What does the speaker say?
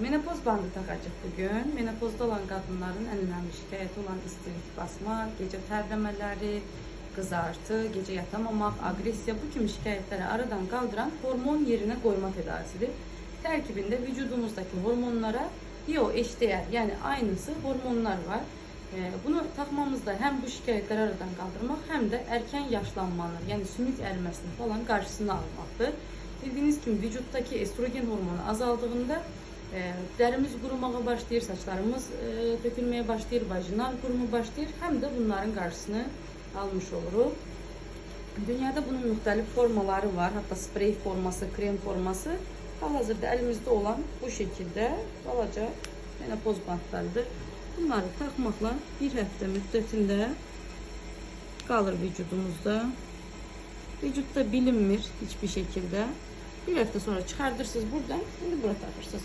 Menopoz bandı takacak bugün. Menopozda olan kadınların en önemli şikayeti olan istilik basma, gece terlemeleri, kızartı, gece yatamamak, agresya bu gibi şikayetleri aradan kaldıran hormon yerine koyma tedavisidir. Terkibinde vücudumuzdaki hormonlara bio eşdeğer yani aynısı hormonlar var. Ee, Bunu takmamızda hem bu şikayetleri aradan kaldırmak hem de erken yaşlanmanın yani sümük erimesinin falan karşısını almaktır. Bildiğiniz gibi vücuttaki estrogen hormonu azaldığında e, derimiz kurumaya başlayır, saçlarımız e, dökülmeye başlayır, vajinal kurumu başlayır. Hem de bunların karşısını almış oluruz. Dünyada bunun müxtəlif formaları var. Hatta sprey forması, krem forması. Hal-hazırda elimizde olan bu şekilde balaca menopoz bantlarıdır. Bunları takmakla bir hafta müddetinde kalır vücudumuzda. Vücutta bilinmir hiçbir şekilde. Bir hafta sonra çıkartırsınız buradan, şimdi burada takırsınız.